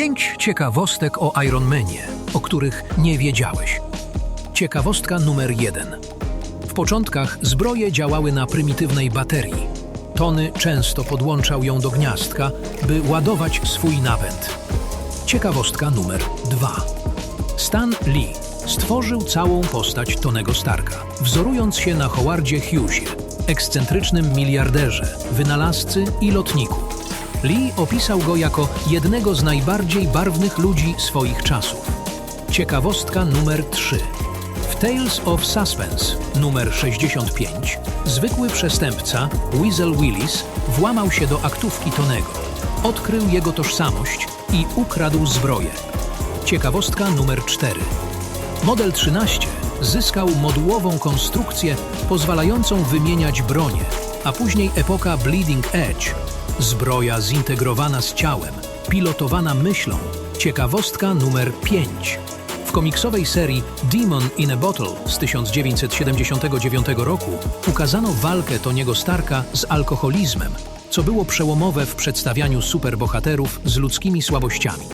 Pięć ciekawostek o Ironmanie, o których nie wiedziałeś. Ciekawostka numer jeden. W początkach zbroje działały na prymitywnej baterii. Tony często podłączał ją do gniazdka, by ładować swój napęd. Ciekawostka numer dwa. Stan Lee stworzył całą postać Tonego Starka, wzorując się na Howardzie Hughesie, ekscentrycznym miliarderze, wynalazcy i lotniku. Lee opisał go jako jednego z najbardziej barwnych ludzi swoich czasów. Ciekawostka numer 3. W Tales of Suspense numer 65 zwykły przestępca Weasel Willis włamał się do aktówki Tonego, odkrył jego tożsamość i ukradł zbroję. Ciekawostka numer 4. Model 13 zyskał modułową konstrukcję pozwalającą wymieniać bronię, a później epoka Bleeding Edge. Zbroja zintegrowana z ciałem, pilotowana myślą. Ciekawostka numer 5. W komiksowej serii Demon in a Bottle z 1979 roku ukazano walkę Toniego Starka z alkoholizmem, co było przełomowe w przedstawianiu superbohaterów z ludzkimi słabościami.